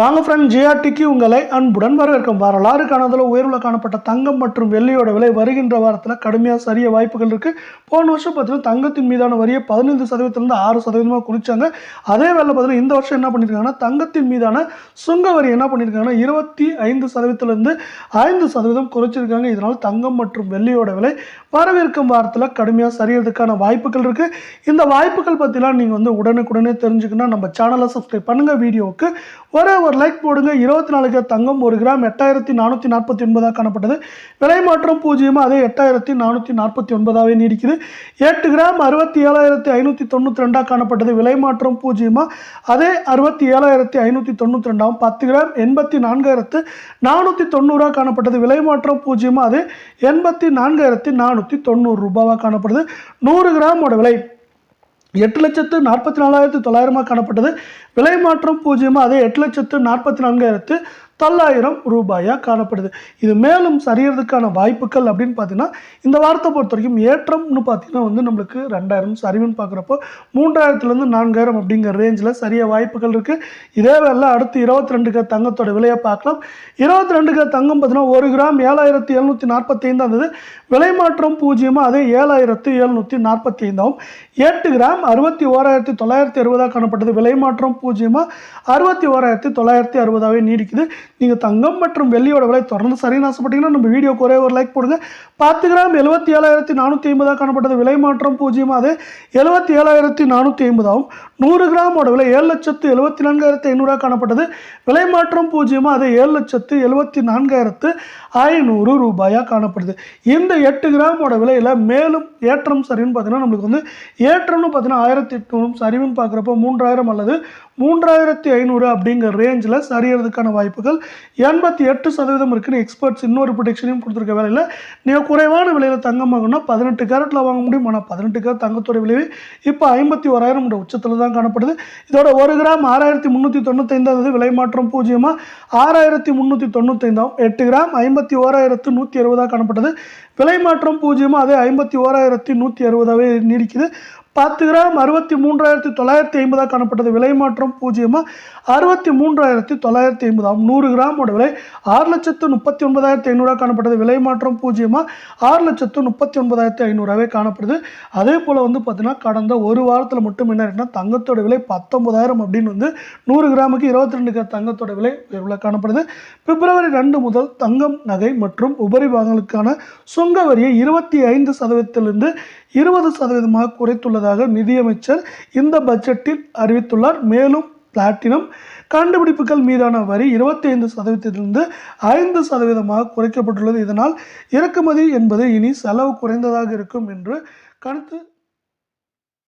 வாங்க ஃப்ரெண்ட் ஜிஆர்டிக்கு உங்களை அன்புடன் வரவேற்கும். வரலாறு காணதில் உயர்வில் காணப்பட்ட தங்கம் மற்றும் வெள்ளியோட விலை வருகின்ற வாரத்தில் கடுமையாக சரிய வாய்ப்புகள் இருக்குது போன வருஷம் பார்த்தீங்கன்னா தங்கத்தின் மீதான வரியை பதினைந்து சதவீதத்திலிருந்து ஆறு சதவீதமாக குறித்தாங்க அதே வேலை பார்த்தீங்கன்னா இந்த வருஷம் என்ன பண்ணியிருக்காங்கன்னா தங்கத்தின் மீதான சுங்க வரி என்ன பண்ணியிருக்காங்கன்னா இருபத்தி ஐந்து சதவீதத்துலேருந்து ஐந்து சதவீதம் குறைச்சிருக்காங்க. இதனால் தங்கம் மற்றும் வெள்ளியோட விலை வரவிருக்கும் வாரத்தில் கடுமையாக சரியறதுக்கான வாய்ப்புகள் இருக்குது இந்த வாய்ப்புகள் பற்றிலாம் நீங்கள் வந்து உடனுக்குடனே தெரிஞ்சுக்கணும் நம்ம சேனலை சப்ஸ்கிரைப் பண்ணுங்கள் வீடியோவுக்கு ஒரே ஒரு லைக் போடுங்க. இருபத்தி நாலு தங்கம் ஒரு கிராம் எட்டாயிரத்தி நானூற்றி நாற்பத்தி ஒன்பதாக காணப்பட்டது. விலை மாற்றம் பூஜ்ஜியமாக அதே எட்டாயிரத்தி நானூற்றி நாற்பத்தி ஒன்பதாகவே நீடிக்குது. எட்டு கிராம் அறுபத்தி ஏழாயிரத்தி ஐநூற்றி தொண்ணூற்றி ரெண்டாக காணப்பட்டது. விலை மாற்றம் பூஜ்ஜியமாக அதே அறுபத்தி ஏழாயிரத்தி ஐநூற்றி தொண்ணூற்றி ரெண்டாகும் பத்து கிராம் எண்பத்தி நான்காயிரத்து நானூற்றி தொண்ணூறாக காணப்பட்டது. விலை மாற்றம் பூஜ்ஜியமாக அது எண்பத்தி நான்காயிரத்தி நானூற்றி தொண்ணூறு ரூபாவாக காணப்படுது. நூறு கிராமோட விலை எட்டு லட்சத்து நாற்பத்தி நாலாயிரத்து தொள்ளாயிரமாக காணப்பட்டது. விலை மாற்றம் பூஜ்ஜியமாக அதே எட்டு லட்சத்து நாற்பத்தி நான்காயிரத்து தொள்ளாயிரம் ரூபாயாக காணப்படுது. இது மேலும் சரியறதுக்கான வாய்ப்புகள் அப்படின்னு பார்த்தீங்கன்னா இந்த வாரத்தை பொறுத்த வரைக்கும் ஏற்றம்னு பார்த்தீங்கன்னா வந்து நம்மளுக்கு ரெண்டாயிரம் சரிவுன்னு பார்க்குறப்போ மூன்றாயிரத்துலேருந்து நான்காயிரம் அப்படிங்கிற ரேஞ்சில் சரிய வாய்ப்புகள் இருக்குது இதே வேலை அடுத்து இருபத்தி ரெண்டுக்கு தங்கத்தோட விலையை பார்க்கலாம். இருபத்தி ரெண்டுக்கு தங்கம் பார்த்தீங்கன்னா ஒரு கிராம் ஏழாயிரத்தி எழுநூற்றி நாற்பத்தி ஐந்து இருந்தது விலை மாற்றம் பூஜ்ஜியமாக அதே ஏழாயிரத்து எழுநூற்றி நாற்பத்தி ஐந்தாகும் எட்டு கிராம் அறுபத்தி ஓராயிரத்தி தொள்ளாயிரத்தி அறுபதாக காணப்பட்டது. விலை மாற்றம் பூஜ்ஜியமாக அறுபத்தி ஓராயிரத்தி தொள்ளாயிரத்தி அறுபதாகவே நீடிக்குது. நீங்கள் தங்கம் மற்றும் வெள்ளியோட விலை தொடர்ந்து சரின்னு ஆசைப்பட்டீங்கன்னா நம்ம வீடியோக்கு ஒரே ஒரு லைக் போடுங்க. பத்து கிராம் எழுபத்தி ஏழாயிரத்தி நானூற்றி ஐம்பதாக காணப்பட்டது. விலை மாற்றம் பூஜ்ஜியமாக அது எழுபத்தி ஏழாயிரத்தி நானூற்றி ஐம்பதாகவும் நூறு கிராமோட விலை ஏழு லட்சத்து எழுபத்தி நான்காயிரத்தி ஐநூறாக காணப்பட்டது. விலை மாற்றம் பூஜ்ஜியமாக அது ஏழு லட்சத்து எழுபத்தி நான்காயிரத்து ஐநூறு ரூபாயாக காணப்படுது. இந்த எட்டு கிராமோட விலையில் மேலும் ஏற்றம் சரின்னு பார்த்தீங்கன்னா நம்மளுக்கு வந்து ஏற்றம்னு பார்த்தீங்கன்னா ஆயிரத்தி எட்நூறும் சரிவுன்னு பார்க்குறப்போ மூன்றாயிரம் அல்லது மூன்றாயிரத்தி ஐநூறு அப்படிங்கிற ரேஞ்சில் சரியறதுக்கான வாய்ப்புகள் எண்பத்தி எட்டு சதவீதம் இருக்குன்னு எக்ஸ்பர்ட்ஸ் இன்னொரு ப்ரொடெக்ஷனையும் கொடுத்துருக்க வேலையில். நீங்கள் குறைவான விலையில் தங்கம் வாங்கணும்னா பதினெட்டு கேரட்டில் வாங்க முடியும். ஆனால் பதினெட்டு கேரட் தங்கத்தோட விலை இப்போ ஐம்பத்தி ஓராயிரம் உச்சத்தில் தான் காணப்படுது. இதோட ஒரு கிராம் ஆறாயிரத்தி முந்நூற்றி தொண்ணூத்தைந்தாவது விலை மாற்றம் பூஜ்ஜியமாக ஆறாயிரத்தி முந்நூற்றி தொண்ணூத்தைந்தாம் எட்டு கிராம் ஐம்பத்தி ஓராயிரத்து நூற்றி அறுபதாக காணப்பட்டது. விலை மாற்றம் பூஜ்ஜியமாக அதே ஐம்பத்தி ஓராயிரத்தி நூற்றி அறுபதாகவே நீடிக்குது. பத்து கிராம் அறுபத்தி மூன்றாயிரத்தி தொள்ளாயிரத்தி ஐம்பதாக காணப்பட்டது விலை மாற்றம் பூஜ்ஜியமாக அறுபத்தி மூன்றாயிரத்தி தொள்ளாயிரத்தி ஐம்பதாம் நூறு கிராமோட விலை ஆறு லட்சத்து முப்பத்தி ஒன்பதாயிரத்தி ஐநூறாக காணப்பட்டது விலை மாற்றம் பூஜ்ஜியமாக ஆறு லட்சத்து முப்பத்தி ஒன்பதாயிரத்தி ஐநூறாவே காணப்படுது. அதே போல் வந்து பார்த்திங்கன்னா கடந்த ஒரு வாரத்தில் மட்டும் என்ன இருக்குன்னா தங்கத்தோட விலை பத்தொன்பதாயிரம் அப்படின்னு வந்து நூறு கிராமுக்கு இருபத்தி ரெண்டு கிராம் தங்கத்தோட விலை எவ்வளோ காணப்படுது. பிப்ரவரி ரெண்டு முதல் தங்கம் நகை மற்றும் உபரி பாகங்களுக்கான சுங்க வரியை இருபத்தி ஐந்து சதவீதத்திலிருந்து இருபது சதவீதமாக குறைத்துள்ளது. குறைத்துள்ளதாக நிதியமைச்சர் இந்த பட்ஜெட்டில் அறிவித்துள்ளார். மேலும் பிளாட்டினம் கண்டுபிடிப்புகள் மீதான வரி இருபத்தி ஐந்து சதவீதத்திலிருந்து ஐந்து சதவீதமாக குறைக்கப்பட்டுள்ளது. இதனால் இறக்குமதி என்பது இனி செலவு குறைந்ததாக இருக்கும் என்று கருத்து